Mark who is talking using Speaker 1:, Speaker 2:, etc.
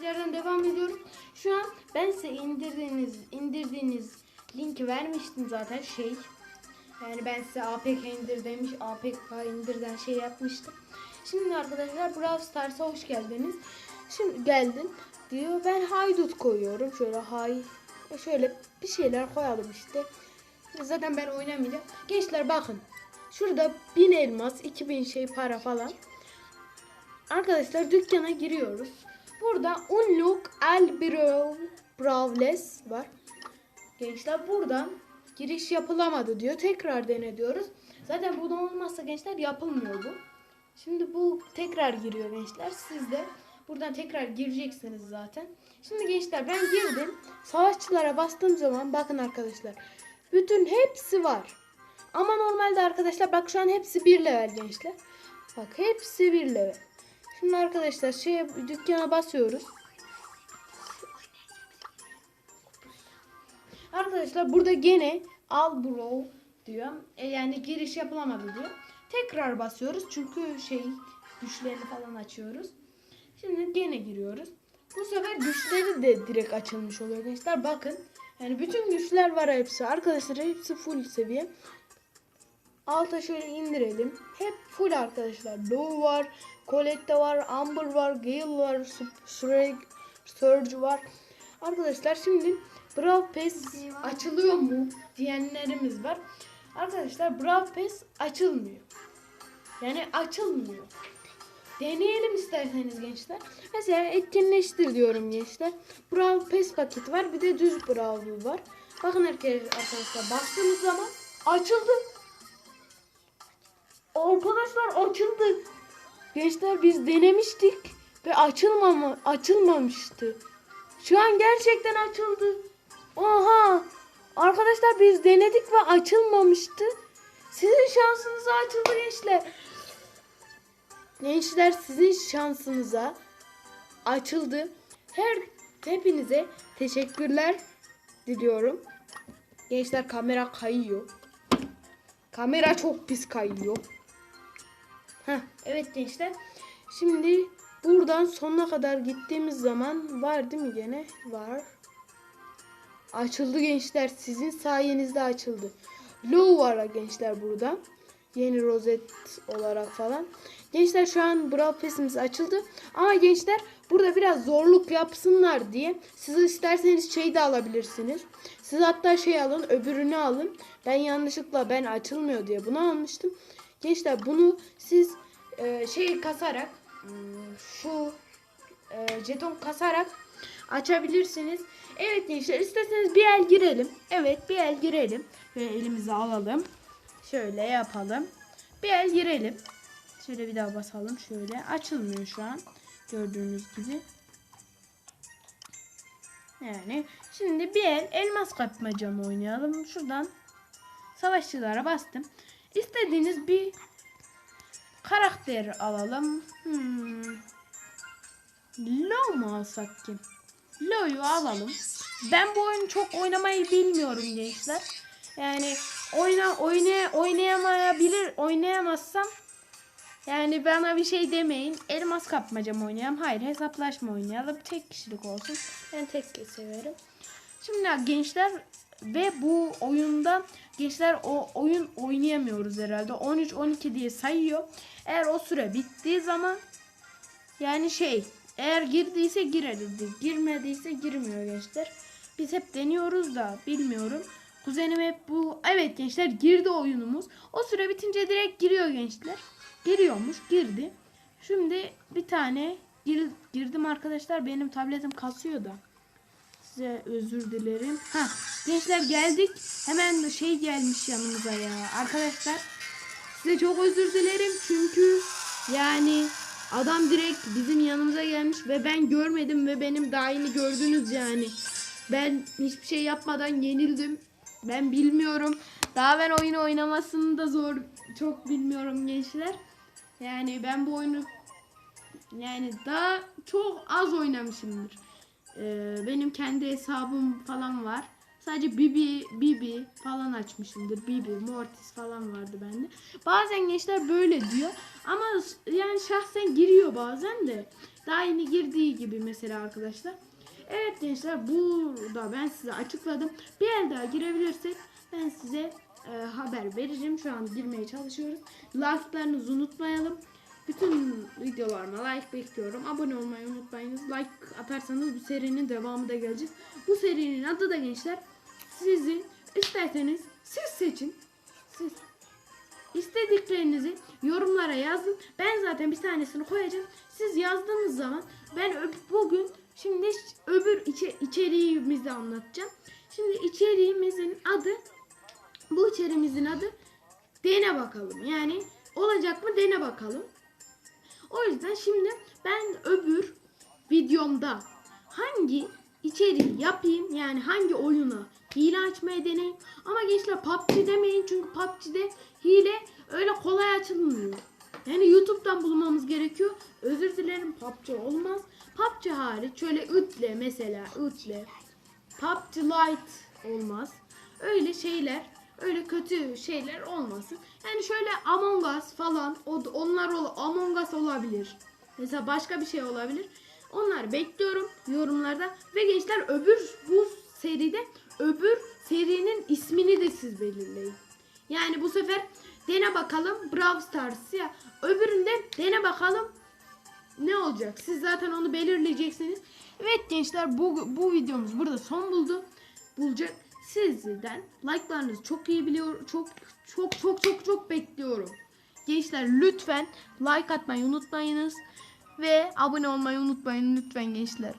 Speaker 1: kaldığımız yerden devam ediyoruz. Şu an ben size indirdiğiniz indirdiğiniz linki vermiştim zaten şey. Yani ben size APK indir demiş, APK indirden şey yapmıştım. Şimdi arkadaşlar Brawl Stars'a hoş geldiniz. Şimdi geldin diyor. Ben haydut koyuyorum. Şöyle hay şöyle bir şeyler koyalım işte. Zaten ben oynamayacağım. Gençler bakın. Şurada 1000 elmas, 2000 şey para falan. Arkadaşlar dükkana giriyoruz. Burada Unlock El Brawl Brawless var. Gençler buradan giriş yapılamadı diyor. Tekrar dene diyoruz. Zaten bu olmazsa gençler yapılmıyor bu. Şimdi bu tekrar giriyor gençler. Siz de buradan tekrar gireceksiniz zaten. Şimdi gençler ben girdim. Savaşçılara bastığım zaman bakın arkadaşlar. Bütün hepsi var. Ama normalde arkadaşlar bak şu an hepsi bir level gençler. Bak hepsi bir level. Şimdi arkadaşlar şey dükkana basıyoruz. Arkadaşlar burada gene al bro diyor. E, yani giriş yapılamadı diyor. Tekrar basıyoruz çünkü şey güçlerini falan açıyoruz. Şimdi gene giriyoruz. Bu sefer güçleri de direkt açılmış oluyor gençler. Bakın. Yani bütün güçler var hepsi. Arkadaşlar hepsi full seviye. Alta şöyle indirelim. Hep full arkadaşlar. Low var, Colette var, Amber var, Gale var, Surge, Surge var. Arkadaşlar şimdi Brawl Pass açılıyor mu diyenlerimiz var. Arkadaşlar Brawl Pass açılmıyor. Yani açılmıyor. Deneyelim isterseniz gençler. Mesela etkinleştir diyorum gençler. Brawl Pass paketi var. Bir de düz Brawl var. Bakın arkadaşlar bastığımız zaman açıldı. Arkadaşlar açıldı. Gençler biz denemiştik ve açılmama açılmamıştı. Şu an gerçekten açıldı. Oha! Arkadaşlar biz denedik ve açılmamıştı. Sizin şansınıza açıldı gençler. Gençler sizin şansınıza açıldı. Her hepinize teşekkürler diliyorum. Gençler kamera kayıyor. Kamera çok pis kayıyor. Heh, evet gençler. Şimdi buradan sonuna kadar gittiğimiz zaman var değil mi gene? Var. Açıldı gençler. Sizin sayenizde açıldı. Low var gençler burada. Yeni rozet olarak falan. Gençler şu an Brawl Pass'imiz açıldı. Ama gençler burada biraz zorluk yapsınlar diye siz isterseniz şey de alabilirsiniz. Siz hatta şey alın öbürünü alın. Ben yanlışlıkla ben açılmıyor diye bunu almıştım. Gençler bunu siz e, şey kasarak hmm, şu e, jeton kasarak açabilirsiniz. Evet gençler isterseniz bir el girelim. Evet bir el girelim. Ve elimizi alalım. Şöyle yapalım. Bir el girelim. Şöyle bir daha basalım. Şöyle açılmıyor şu an. Gördüğünüz gibi. Yani şimdi bir el elmas kapmaca mı oynayalım. Şuradan savaşçılara bastım. İstediğiniz bir karakter alalım. Hmm. Low mu alsak ki? Low'yu alalım. Ben bu oyunu çok oynamayı bilmiyorum gençler. Yani oyna oyna oynayamayabilir oynayamazsam yani bana bir şey demeyin. Elmas kapmaca mı oynayalım? Hayır hesaplaşma oynayalım. Tek kişilik olsun. Ben tek severim. Şimdi gençler ve bu oyunda gençler o oyun oynayamıyoruz herhalde. 13-12 diye sayıyor. Eğer o süre bittiği zaman yani şey eğer girdiyse girebildi. Girmediyse girmiyor gençler. Biz hep deniyoruz da bilmiyorum. Kuzenim hep bu. Evet gençler girdi oyunumuz. O süre bitince direkt giriyor gençler. Giriyormuş girdi. Şimdi bir tane gir, girdim arkadaşlar. Benim tabletim kasıyor da. Size özür dilerim. Ha gençler geldik. Hemen şey gelmiş yanımıza ya. Arkadaşlar size çok özür dilerim. Çünkü yani adam direkt bizim yanımıza gelmiş ve ben görmedim ve benim dahili gördünüz yani. Ben hiçbir şey yapmadan yenildim. Ben bilmiyorum. Daha ben oyunu oynamasını da zor çok bilmiyorum gençler. Yani ben bu oyunu yani daha çok az oynamışımdır. Ee, benim kendi hesabım falan var. Sadece Bibi, Bibi falan açmışımdır. Bibi, Mortis falan vardı bende. Bazen gençler böyle diyor. Ama yani şahsen giriyor bazen de. Daha yeni girdiği gibi mesela arkadaşlar. Evet gençler burada ben size açıkladım. Bir el daha girebilirsek ben size e, haber veririm. Şu an girmeye çalışıyoruz. Like'larınızı unutmayalım. Bütün videolarıma like bekliyorum. Abone olmayı unutmayınız. Like atarsanız bu serinin devamı da gelecek. Bu serinin adı da gençler sizin isterseniz siz seçin. Siz istediklerinizi yorumlara yazın. Ben zaten bir tanesini koyacağım. Siz yazdığınız zaman ben bugün şimdi öbür içe, içeriğimizi anlatacağım. Şimdi içeriğimizin adı bu içeriğimizin adı dene bakalım. Yani olacak mı dene bakalım. O yüzden şimdi ben öbür videomda hangi içeriği yapayım yani hangi oyuna hile açmaya deneyim. Ama gençler PUBG demeyin çünkü PUBG'de hile öyle kolay açılmıyor. Yani YouTube'dan bulmamız gerekiyor. Özür dilerim PUBG olmaz. PUBG hariç şöyle ütle mesela ütle. PUBG Lite olmaz. Öyle şeyler, öyle kötü şeyler olmasın. Yani şöyle Among Us falan, onlar Among Us olabilir. Mesela başka bir şey olabilir. Onları bekliyorum yorumlarda. Ve gençler öbür bu seride öbür serinin ismini de siz belirleyin. Yani bu sefer dene bakalım Brawl Stars ya. Öbüründe dene bakalım ne olacak? Siz zaten onu belirleyeceksiniz. Evet gençler bu, bu videomuz burada son buldu. Bulacak. Sizden like'larınızı çok iyi biliyor. Çok çok çok çok çok bekliyorum. Gençler lütfen like atmayı unutmayınız. Ve abone olmayı unutmayın lütfen gençler.